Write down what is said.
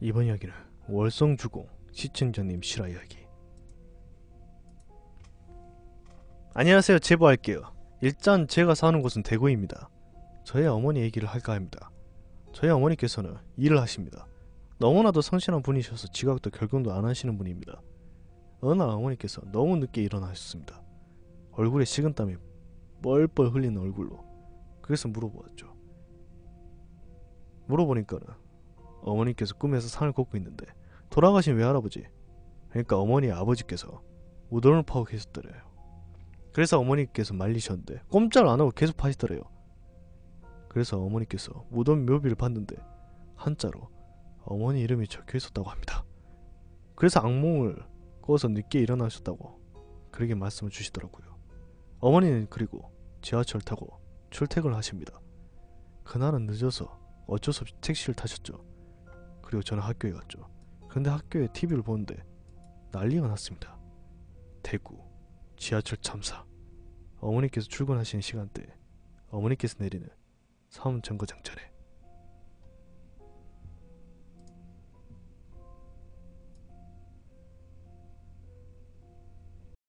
이번 이야기는 월성주공 시청자님 실화 이야기. 안녕하세요. 제보할게요. 일단 제가 사는 곳은 대구입니다. 저희 어머니 얘기를 할까 합니다. 저희 어머니께서는 일을 하십니다. 너무나도 성실한 분이셔서 지각도 결근도 안 하시는 분입니다. 어느 날 어머니께서 너무 늦게 일어나셨습니다. 얼굴에 식은땀이 뻘뻘 흘리는 얼굴로 그래서 물어보았죠. 물어보니까는 어머니께서 꿈에서 산을 걷고 있는데 돌아가신 외할아버지 그러니까 어머니의 아버지께서 우돈을 파고 계셨더래요. 그래서 어머니께서 말리셨는데 꼼짝을 안 하고 계속 파시더래요. 그래서 어머니께서 무덤 묘비를 봤는데 한자로 어머니 이름이 적혀 있었다고 합니다. 그래서 악몽을 꿔서 늦게 일어나셨다고 그렇게 말씀을 주시더라고요. 어머니는 그리고 지하철 타고 출퇴근을 하십니다. 그날은 늦어서 어쩔 수 없이 택시를 타셨죠 그리고 저는 학교에 갔죠. 근데 학교에 TV를 보는데 난리가 났습니다. 대구 지하철 참사. 어머니께서 출근하시는 시간대에 어머니께서 내리는 사업 정거장 전에